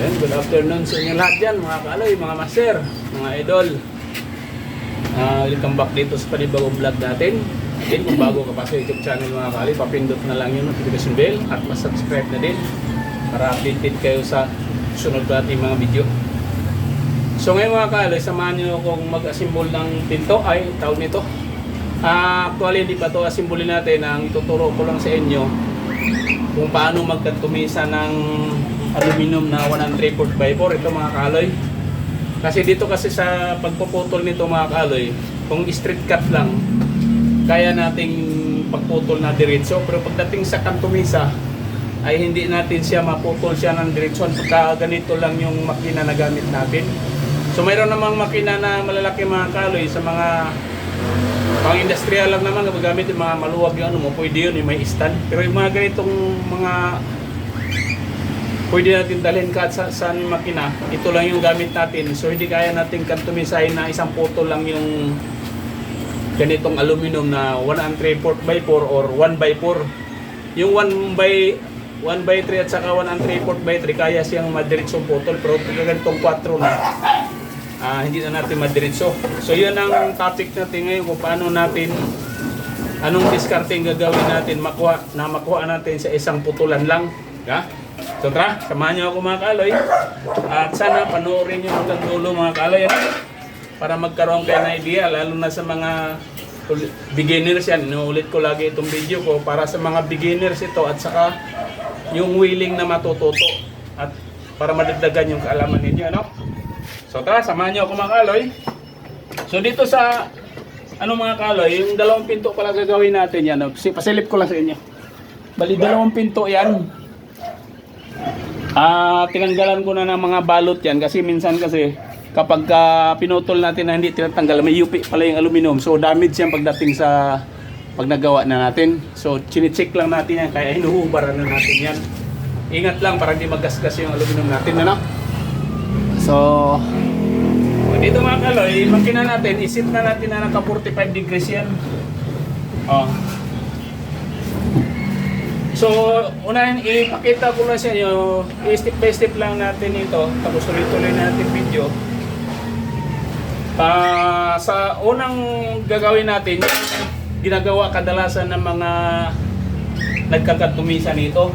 Ayun, good afternoon sa inyo lahat dyan, mga kaaloy, mga master, mga idol. Ah, welcome back dito sa panibagong vlog natin. Again, kung bago ka pa sa YouTube channel mga kaaloy, papindot na lang yung notification bell at mas-subscribe na din para updated kayo sa sunod nating mga video. So ngayon mga kaaloy, samahan nyo akong mag-assemble ng pinto, ay tawag nito. Ah, actually, hindi pa ito asimbulin natin. Ang ituturo ko lang sa inyo kung paano magkatumisa ng aluminum na 1 3 by 4 ito mga kaloy kasi dito kasi sa pagpuputol nito mga kaloy kung straight cut lang kaya nating pagputol na diretso. Pero pagdating sa kantumisa ay hindi natin siya maputol siya ng diretso pagka ganito lang yung makina na gamit natin. So mayroon namang makina na malalaki mga kaloy sa mga pang industrial lang naman gamit yung mga maluwag yung ano mo, pwede yun, yung may stand. Pero yung mga ganitong mga pwede natin dalhin kahit sa saan makina, ito lang yung gamit natin. So hindi kaya natin kantumisahin na isang puto lang yung ganitong aluminum na 1 and 3 4 by 4 or 1 by 4. Yung 1 by 1 by 3 at saka 1 and 3 4 by 3 kaya siyang madiretsong putol pero pag ganitong 4 na ah, hindi na natin madiretso. So yun ang topic natin ngayon kung paano natin anong discarding gagawin natin makuha na makuha natin sa isang putulan lang. Ha? So tara, samahan niyo ako mga kaloy. At sana panoorin niyo hanggang dulo mga kaloy. Ano? Para magkaroon kayo ng idea, lalo na sa mga beginners yan. Inuulit ko lagi itong video ko para sa mga beginners ito at saka yung willing na matututo at para madagdagan yung kaalaman ninyo. Ano? So tara, samahan niyo ako mga kaloy. So dito sa ano mga kaloy, yung dalawang pinto pala gagawin natin yan. pasilip ko lang sa inyo. Bali dalawang pinto yan. Ah, tinanggalan ko na ng mga balot yan kasi minsan kasi kapag ka pinutol natin na hindi tinatanggal, may yupi pala yung aluminum. So damage yan pagdating sa pag nagawa na natin. So chine-check lang natin yan kaya hinuhubaran na natin yan. Ingat lang para hindi magasgas yung aluminum natin, ano? So, dito mga kaloy, makina natin, isit na natin na naka 45 degrees yan. Oh. So, unahin, ipakita ko lang sa inyo, step by step lang natin ito, tapos tuloy-tuloy na natin video. Ah, sa unang gagawin natin, ginagawa kadalasan ng mga nagkakatumisa nito.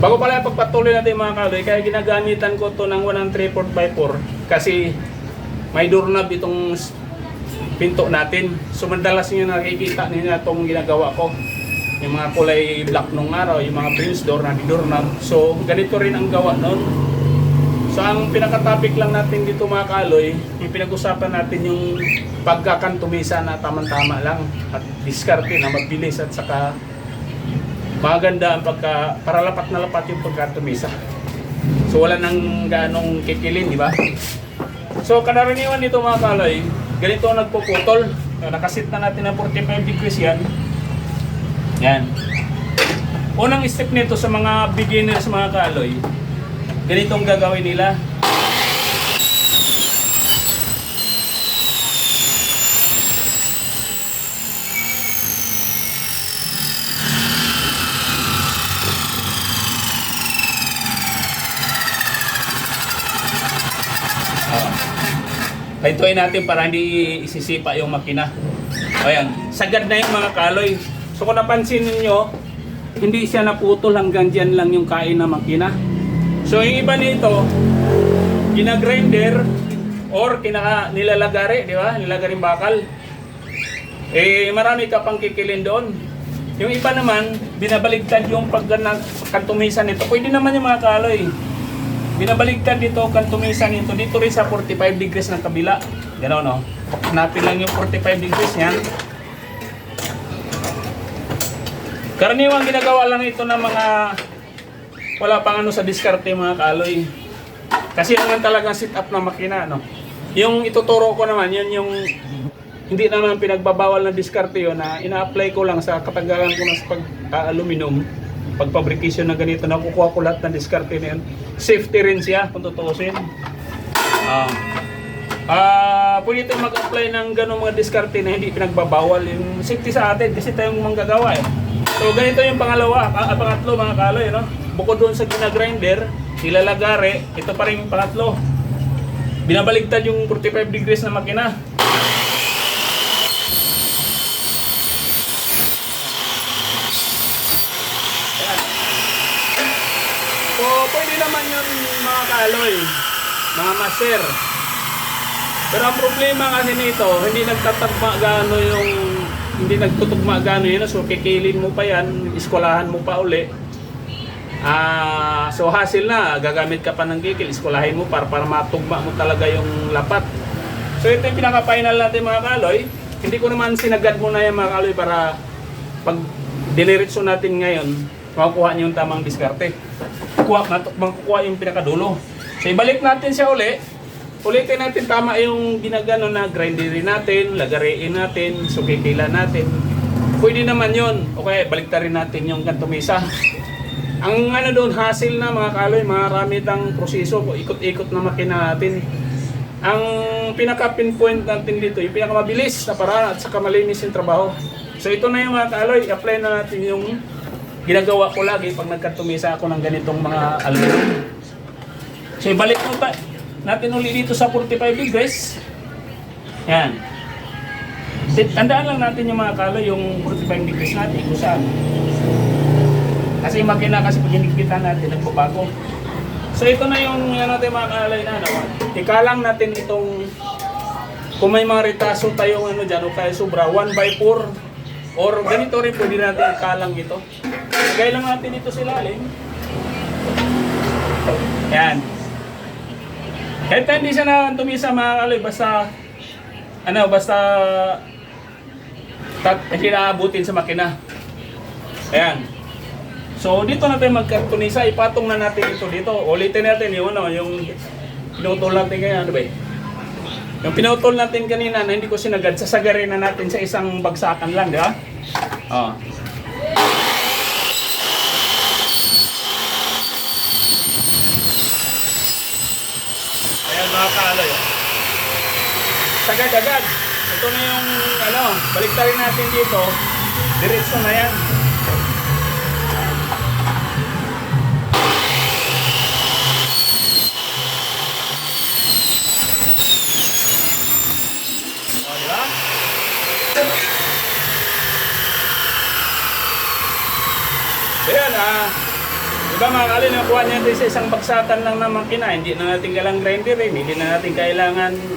Bago pala pagpatuloy natin mga kaloy, kaya ginagamitan ko to ng 134x4 kasi may doorknob itong pinto natin. So madalas nyo nakikita ninyo itong ginagawa ko. Yung mga kulay black nung araw, yung mga prince door na doorknob. So ganito rin ang gawa nun. So ang pinaka-topic lang natin dito mga kaloy, yung pinag-usapan natin yung pagkakantumisa na tamang-tama lang at diskarte na mabilis at saka maganda ang pagka para lapat na lapat yung pagkatumisa. So wala nang ganong kikilin, di ba? So kadaraniwan dito mga kaloy, ganito ang nagpuputol. Nakasit na natin ng 45 degrees yan. Yan. Unang step nito sa mga beginners mga kaloy, ganitong gagawin nila. Ah. Pahintuin natin para hindi isisipa yung makina. Ayan, sagad na yung mga kaloy. So kung napansin niyo, hindi siya naputol hanggang dyan lang yung kain na makina. So yung iba nito, ginagrinder or kinaka nilalagari, di ba? Nilagaring bakal. Eh marami ka pang kikilin doon. Yung iba naman, binabaligtad yung pagkantumisan nito. Pwede naman yung mga kaloy. Binabaligtad dito, kantumisan nito. Dito rin sa 45 degrees ng kabila. Gano'n, no? Hanapin lang yung 45 degrees niyan. Karaniwang ginagawa lang ito ng mga wala pang ano sa diskarte mga kaloy. Kasi naman talagang sit up na makina, no? Yung ituturo ko naman, yun yung hindi naman pinagbabawal na diskarte yun na ina-apply ko lang sa katagalan ko ng pag-aluminum pagfabrication na ganito nakukuha ko lahat ng diskarte na yun. Safety rin siya kung tutuusin. Ah. Ah pwede tayo mag-apply ng ganong mga diskarte na hindi pinagbabawal. Yung safety sa atin kasi tayong manggagawa eh so ganito yung pangalawa ah, pangatlo mga kaloy no bukod doon sa ginagrinder, ilalagare, ito pa rin yung pangatlo. Binabaligtad yung 45 degrees na makina. Ayan. So, pwede naman yun mga kaaloy, mga master. Pero ang problema kasi nito, hindi nagtatagma gaano yung hindi nagtutugma gaano yun. So, kikilin mo pa yan, iskolahan mo pa uli. Ah, so hassle na, gagamit ka pa ng kikil, iskolahin mo para para matugma mo talaga yung lapat. So ito yung pinaka-final natin mga kaloy. Hindi ko naman sinagad muna yan mga kaloy para pag diniritso natin ngayon, makukuha niyo yung tamang diskarte. Kuha, makukuha yung pinakadulo. So ibalik natin siya uli. Ulitin natin tama yung ginagano na grinderin natin, lagarein natin, sukikila natin. Pwede naman yon. Okay, baliktarin natin yung kantumisa. Ang ano doon, hassle na mga kaloy, marami tang proseso, ikot-ikot na makina natin. Ang pinaka-pinpoint natin dito, yung pinakamabilis na paraan at saka malinis yung trabaho. So ito na yung mga kaloy, apply na natin yung ginagawa ko lagi pag nagkatumisa ako ng ganitong mga aluminum. So ibalik mo ta natin uli dito sa 45 degrees. Yan. Tandaan lang natin yung mga kaloy, yung 45 degrees natin kung saan. Kasi makina kasi pag hinigpitan natin, nagbabago. So ito na yung yan natin mga kaalay na ano. Ikalang natin itong kung may mga retaso tayong ano dyan o kaya sobra 1x4 or ganito rin pwede natin ikalang ito. Lagay lang natin dito sila alin. Yan. Kahit hindi siya na tumisa mga kaalay, basta ano, basta tat, hindi naabutin sa makina. Ayan. So dito natin magkartonisa, ipatong na natin ito dito. Ulitin natin yung ano, yung pinutol natin kaya ano ba eh? Yung pinutol natin kanina na hindi ko sinagad, sasagarin na natin sa isang bagsakan lang, di ba? Oh. Ayan mga kaaloy. oh. Sagad-agad. Ito na yung ano, baliktarin natin dito. Diretso na yan. O, di ba? Ayan, ah. Di ba mga kalin, nakuha niya sa isang baksakan lang ng makina. Hindi na natin kailangan grinderin, hindi na natin kailangan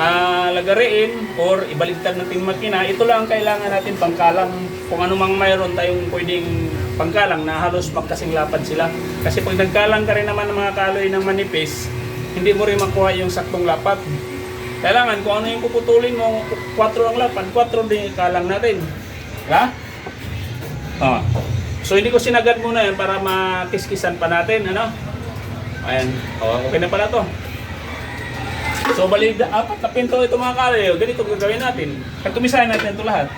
ah, lagarein or ibaligtad natin makina. Ito lang ang kailangan natin pangkalang. Kung ano mang mayroon tayong pwedeng pangkalang na halos magkasing lapad sila. Kasi pag nagkalang ka rin naman ng mga kaloy ng manipis, hindi mo rin makuha yung saktong lapad. Kailangan kung ano yung puputulin mo, 4 ang lapad, 4 din ikalang natin. Ha? Oh. So hindi ko sinagad muna yan para makiskisan pa natin, ano? Ayan. Oh, okay na pala to. So balik na apat na pinto ito mga kalayo. Ganito gagawin natin. Pag tumisahin natin ito lahat.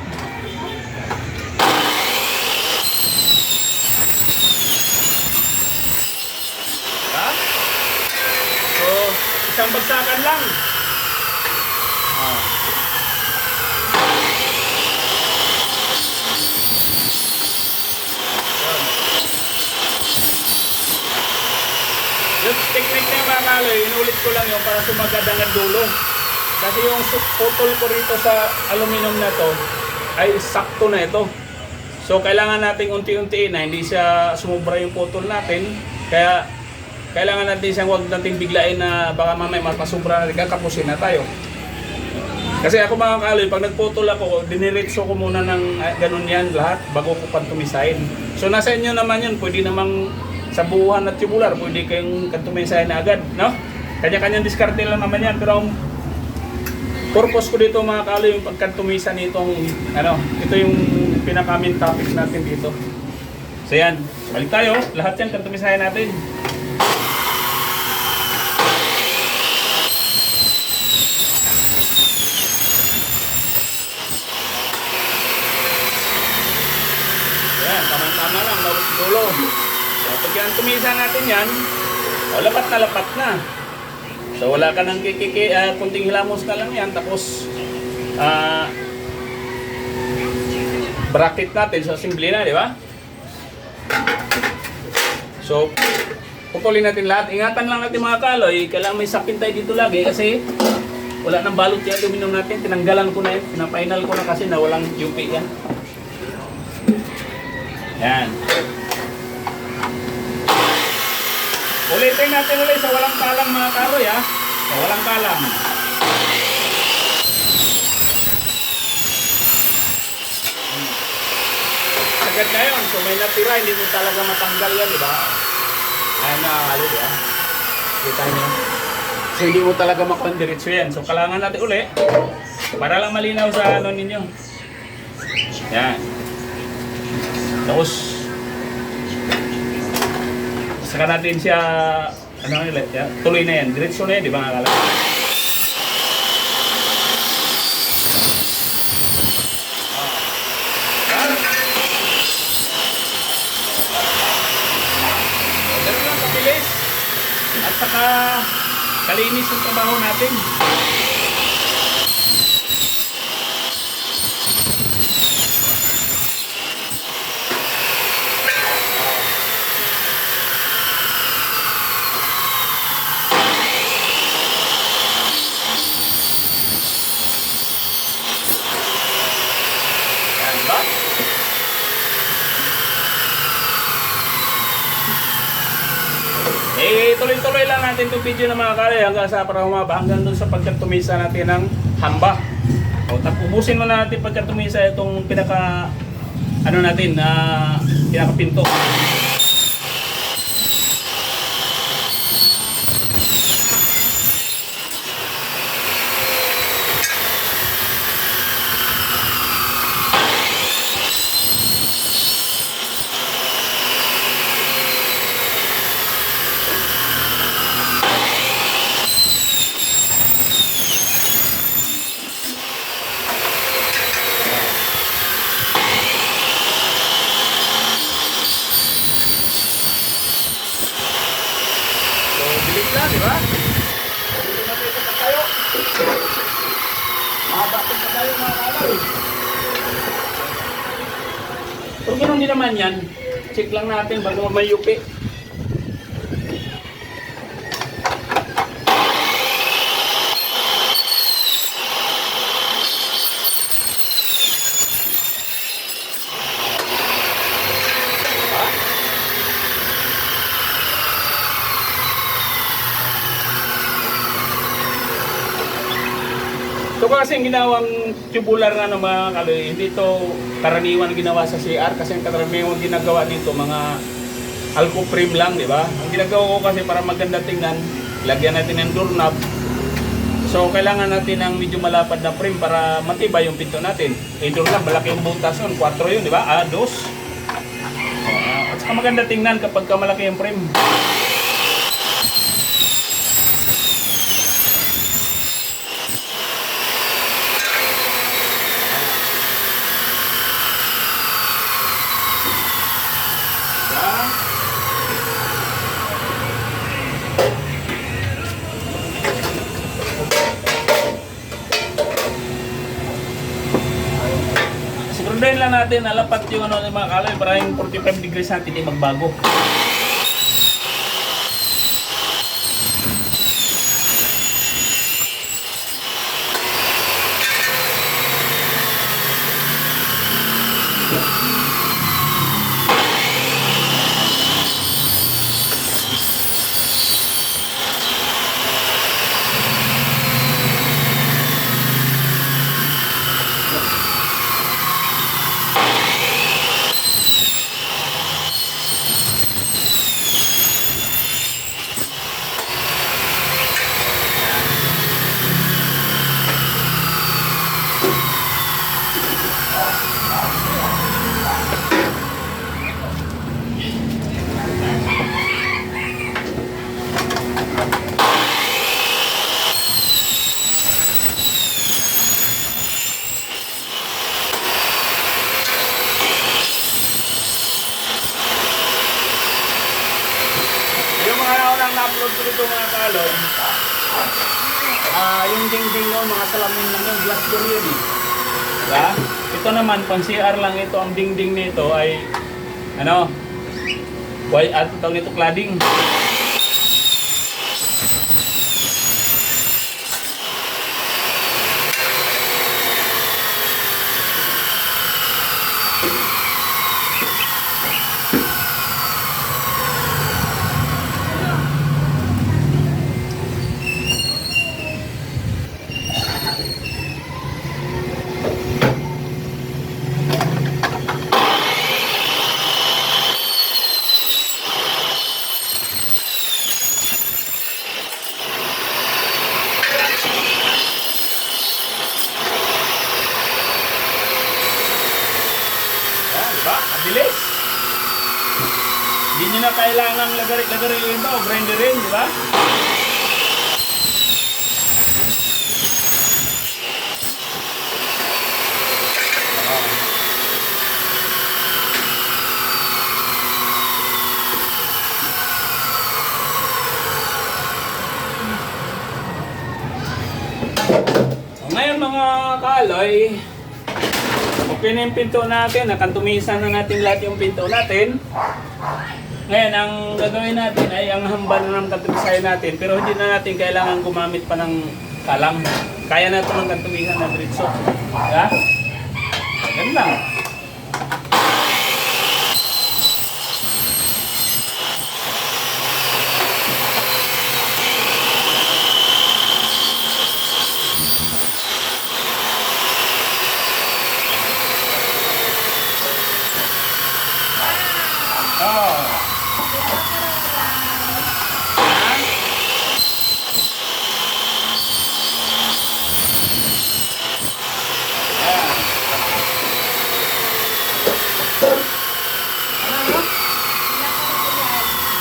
Ha? So, isang bagsakan lang. Ah. Yung technique na mga kaloy, inulit ko lang yun para sumagad ang dulo. Kasi yung putol ko rito sa aluminum na to ay sakto na ito. So kailangan nating unti-untiin na hindi siya sumubra yung putol natin. Kaya kailangan natin siyang huwag nating biglain na baka mamaya mapasubra na rin kakapusin na tayo. Kasi ako mga kaloy, pag nagputol ako, diniretso ko muna ng ah, ganun yan lahat bago ko pantumisahin. So nasa inyo naman yun, pwede namang sa buuhan at tubular, pwede kayong kantumisahin na agad, no? Kanya-kanyang diskarte lang naman yan, pero ang purpose ko dito mga kaloy, yung pagkantumisa nitong, ano, ito yung pinaka-main topic natin dito. So yan, balik tayo, lahat yan kantumisahin natin. Yan, tama-tama lang, bawat dulo. So, pag yan tumisa natin yan, o, lapat na lapat na. So wala ka nang kikiki, ah, kunting hilamos na lang yan, tapos ah, bracket natin, so simple na, di ba? So, pupulin natin lahat. Ingatan lang natin mga kaloy, kailangan may sapin tayo dito lagi kasi wala nang balot yung aluminum natin. Tinanggalan ko na yun. Pinapainal ko na kasi na walang UP yan. Yan. Ulitin natin ulit sa walang kalang mga karoy ha. Sa walang kalang. Agad na yun. So may natira, hindi mo talaga matanggal yan, di ba? Ayan na, halo, di? Kita niyo. So hindi mo talaga makuha diretso yan. So kailangan natin uli para lang malinaw sa ano ninyo. Yan. Tapos saka natin siya ano nila, ya, tuloy na yan. Diretso na yan, di ba nga kala? Kabilis. At saka kalinis yung trabaho natin. Yan ba? Eh, tuloy-tuloy lang natin itong video na mga kare hanggang sa para humaba hanggang dun sa pagkatumisa natin ng hamba. O, ubusin mo na natin pagkatumisa itong pinaka ano natin na pinaka pinto. So, bilis lang, di ba? Hindi natin ito pa tayo. Mahaba pa pa tayo mga kalay. Pero ganun din naman yan. Check lang natin bago may. Kasi ang ginawang tubular na ng mga kaloy, hindi ito karaniwan ginawa sa CR kasi ang karaniwan ginagawa dito mga alco frame lang, di ba? Ang ginagawa ko kasi para maganda tingnan, lagyan natin ng doorknob. So kailangan natin ng medyo malapad na frame para matibay yung pinto natin. Eh doorknob, malaki yung butas yun, 4 yun, di ba? Ah, dos. Ah, at saka maganda tingnan kapag ka malaki yung frame. Diba? Siguraduhin lang natin alapat yung ano mga kalay para yung 45 degrees natin hindi magbago. Yung mga naunang na-upload ko kaloy, ah yung dingding no, mga salamin lang yung glass door yun eh. Diba? Ito naman, pang CR lang ito, ang dingding nito ay, ano, Why, at tawag nito cladding. Yan, di ba? Mabilis. Hindi nyo na kailangan lagari-lagari yung ito, grinder rin, di ba? Kaaloy, okay na yung pinto natin, nakantumisan na natin lahat yung pinto natin. Ngayon, ang gagawin natin ay ang hamba na ng kantumisayan natin, pero hindi na natin kailangan gumamit pa ng kalam. Kaya na ito ng kantumisan na diretso. Diba? Ganun lang. Oh.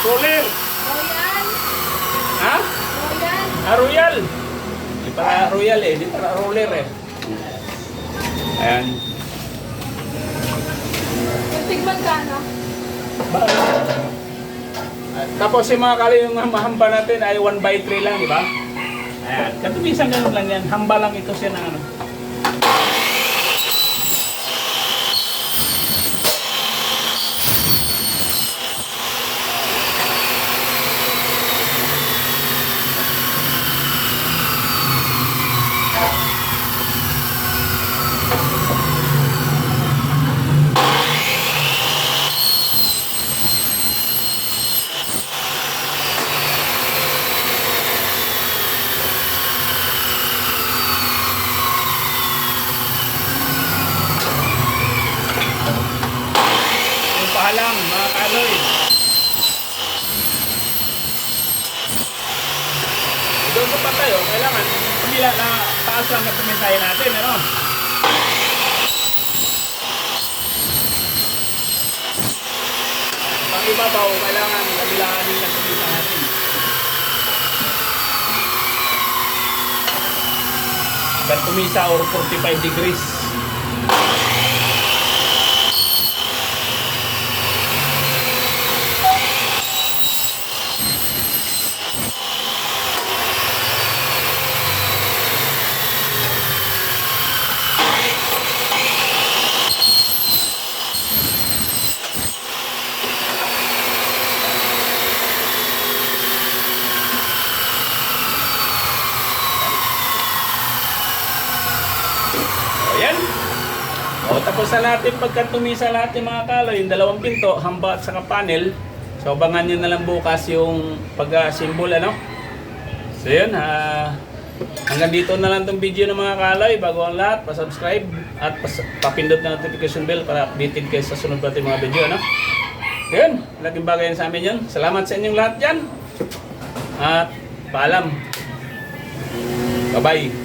Roller. Royal! Ha? Royal! Ah, Royal. Di pala Royal eh, di pala roller eh. Ayan. Tig magkano? Ba- Tapos yung mga kali yung hamba natin ay 1 by 3 lang, di ba? Ayan. Katubisan ganun lang yan. Hamba lang ito siya ng ano. Yung pahalang, mga kaloy. Doon ko pa tayo, kailangan kumila na taas lang katumisaya natin, ano? Pang ibabaw, kailangan kabilaan din katumisa natin. Katumisa or 45 degrees. O yan. O tapos na natin pagka tumisa lahat yung mga kaloy, yung dalawang pinto, hamba at saka panel. So abangan nyo na lang bukas yung pag-symbol ano. So yun, ha. hanggang dito na lang tong video ng mga kaloy. Bago ang lahat, pa-subscribe at pas- papindot na notification bell para updated kayo sa sunod natin mga video. Ano? Yun, laking bagay sa amin yun. Salamat sa inyong lahat dyan. At paalam. Bye-bye.